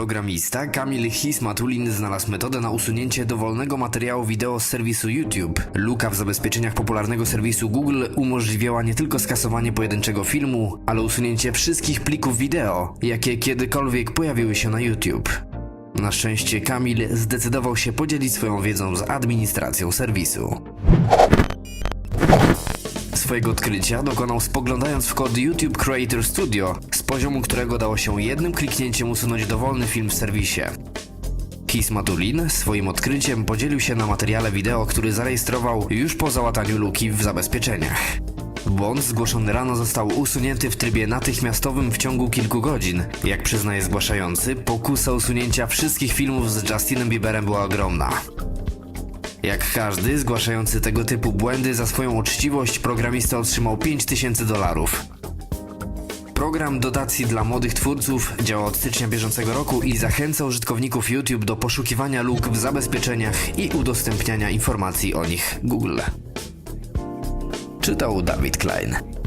Programista Kamil Hismatulin znalazł metodę na usunięcie dowolnego materiału wideo z serwisu YouTube. Luka w zabezpieczeniach popularnego serwisu Google umożliwiała nie tylko skasowanie pojedynczego filmu, ale usunięcie wszystkich plików wideo, jakie kiedykolwiek pojawiły się na YouTube. Na szczęście Kamil zdecydował się podzielić swoją wiedzą z administracją serwisu. Swojego odkrycia dokonał spoglądając w kod YouTube Creator Studio, z poziomu którego dało się jednym kliknięciem usunąć dowolny film w serwisie. Kismatulin swoim odkryciem podzielił się na materiale wideo, który zarejestrował już po załataniu luki w zabezpieczeniach. Błąd zgłoszony rano został usunięty w trybie natychmiastowym w ciągu kilku godzin. Jak przyznaje zgłaszający, pokusa usunięcia wszystkich filmów z Justinem Bieberem była ogromna. Jak każdy zgłaszający tego typu błędy za swoją uczciwość, programista otrzymał 5000 dolarów. Program dotacji dla młodych twórców działa od stycznia bieżącego roku i zachęca użytkowników YouTube do poszukiwania luk w zabezpieczeniach i udostępniania informacji o nich Google. Czytał Dawid Klein.